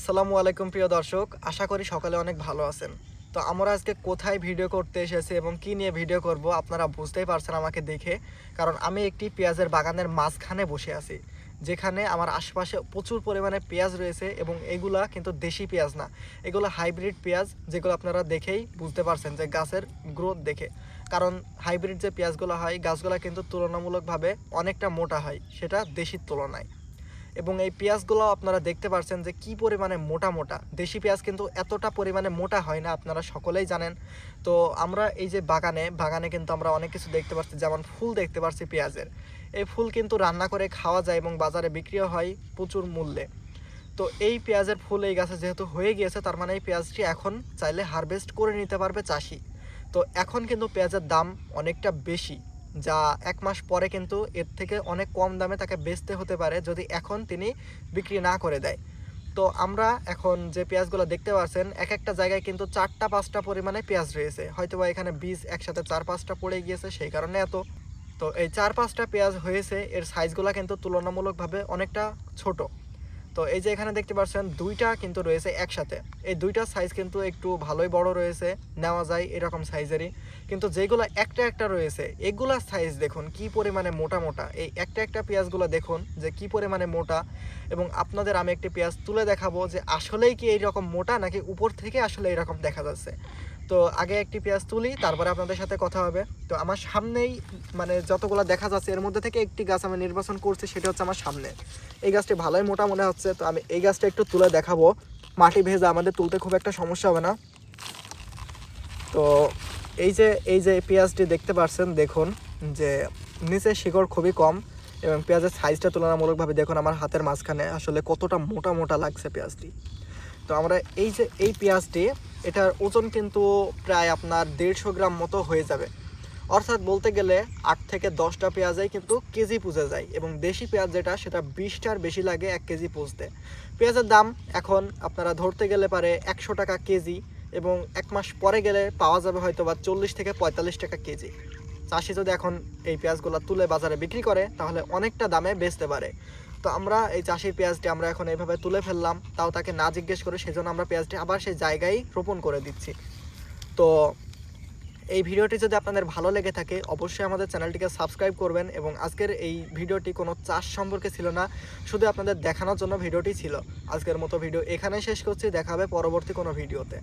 আসসালামু আলাইকুম প্রিয় দর্শক, আশা করি সকালে অনেক ভালো আছেন। তো আমরা আজকে কোথায় ভিডিও করতে এসেছি এবং কি নিয়ে ভিডিও করব আপনারা বুঝতেই পারছেন আমাকে দেখে, কারণ আমি একটি পেঁয়াজের বাগানের মাঝখানে বসে আছি, যেখানে আমার আশেপাশে প্রচুর পরিমাণে পেঁয়াজ রয়েছে এবং এগুলা কিন্তু দেশি পেঁয়াজ না, এগুলো হাইব্রিড পেঁয়াজ, যেগুলো আপনারা দেখেই বুঝতে পারছেন যে গাছের গ্রোথ দেখে। কারণ হাইব্রিড যে পেঁয়াজগুলো হয়, গাছগুলো কিন্তু তুলনামূলকভাবে অনেকটা মোটা হয়, সেটা দেশির তুলনায়। এবং এই পেঁয়াজগুলো আপনারা দেখতে পাচ্ছেন যে কি পরিমাণে মোটা মোটা। দেশি পেঁয়াজ কিন্তু এতটা পরিমাণে মোটা হয় না, আপনারা সকলেই জানেন। তো আমরা এই যে বাগানে বাগানে কিন্তু আমরা অনেক কিছু দেখতে পাচ্ছি যেমন ফুল দেখতে পাচ্ছি পেঁয়াজের। এই ফুল কিন্তু রান্না করে খাওয়া যায় এবং বাজারে বিক্রিও হয় প্রচুর মূল্যে। তো এই পেঁয়াজের ফুল এই গাছে যেহেতু হয়ে গিয়েছে, তার মানে এই পেঁয়াজটি এখন চাইলে হারভেস্ট করে নিতে পারবে চাষি। তো এখন কিন্তু পেঁয়াজের দাম অনেকটা বেশি। যা এক মাস পরে কিন্তু এর থেকে অনেক কম দামে তাকে বেচতে হতে পারে যদি এখন তিনি বিক্রি না করে দেয়। তো আমরা এখন যে পেঁয়াজগুলো দেখতে পাচ্ছেন, এক একটা জায়গায় কিন্তু চারটা, পাঁচটা পরিমাণে পেঁয়াজ রয়েছে। হয়তো বা এখানে বীজ একসাথে চার, পাঁচটা পড়ে গিয়েছে, সেই কারণে এত। তো এই চার, পাঁচটা পেঁয়াজ হয়েছে, এর সাইজগুলো কিন্তু তুলনামূলকভাবে অনেকটা ছোট। তো এই যে এখানে দেখতে পাচ্ছেন, দুইটা কিন্তু রয়েছে একসাথে। এই দুইটা সাইজ কিন্তু একটু ভালোই বড় রয়েছে, নেওয়া যায় এরকম সাইজেরই কিন্তু যেগুলো একটা একটা রয়েছে, এগুলা সাইজ দেখুন কি পরিমাণে মোটা মোটা। এই একটা একটা পেঁয়াজগুলো দেখুন যে কি পরিমাণে মোটা। এবং আপনাদের আমি একটি পেঁয়াজ তুলে দেখাবো যে আসলেই কি এইরকম মোটা নাকি উপর থেকে আসলে এরকম দেখা যাচ্ছে। তো আগে একটি পেঁয়াজ তুলি, তারপরে আপনাদের সাথে কথা হবে। তো আমার সামনেই মানে যতগুলো দেখা যাচ্ছে, এর মধ্যে থেকে একটি গাছ আমি নির্বাচন করছি, সেটা হচ্ছে আমার সামনে। এই গাছটি ভালোই মোটা মনে হচ্ছে, তো আমি এই গাছটা একটু তুলে দেখাবো। মাটি ভেজা, আমাদের তুলতে খুব একটা সমস্যা হবে না। তো এই যে এই যে পেঁয়াজটি দেখতে পাচ্ছেন দেখুন, যে নিচে শিকড় খুবই কম এবং পেঁয়াজের সাইজটা তুলনামূলকভাবে দেখুন আমার হাতের মাঝখানে, আসলে কতটা মোটা মোটা লাগছে পেঁয়াজটি। তো আমরা এই যে, এই পেঁয়াজটি এটার ওজন কিন্তু প্রায় আপনার দেড়শো গ্রাম মতো হয়ে যাবে। অর্থাৎ বলতে গেলে আট থেকে দশটা পেঁয়াজাই কিন্তু কেজি পুজে যায় এবং দেশি পেঁয়াজ যেটা, সেটা বিশটার বেশি লাগে এক কেজি পুজতে। পেঁয়াজের দাম এখন আপনারা ধরতে গেলে পারে একশো টাকা কেজি এবং এক মাস পরে গেলে পাওয়া যাবে হয়তো বা চল্লিশ থেকে পঁয়তাল্লিশ টাকা কেজি। চাষি যদি এখন এই পেঁয়াজগুলো তুলে বাজারে বিক্রি করে, তাহলে অনেকটা দামে বেচতে পারে। তো আমরা এই চাষির পেঁয়াজটি আমরা এখন এইভাবে তুলে ফেললাম। তাও তাকে না জিজ্ঞেস করে সেজন্য আমরা পেঁয়াজটি আবার সেই জায়গায় রোপণ করে দিচ্ছি। তো এই ভিডিওটি যদি আপনাদের ভালো লেগে থাকে, অবশ্যই আমাদের চ্যানেলটিকে সাবস্ক্রাইব করবেন এবং আজকের এই ভিডিওটি কোনো চাষ সম্পর্কে ছিল না, শুধু আপনাদের দেখানোর জন্য ভিডিওটি ছিল। আজকের মতো ভিডিও এখানে শেষ করছি, দেখা হবে পরবর্তী কোনো ভিডিওতে।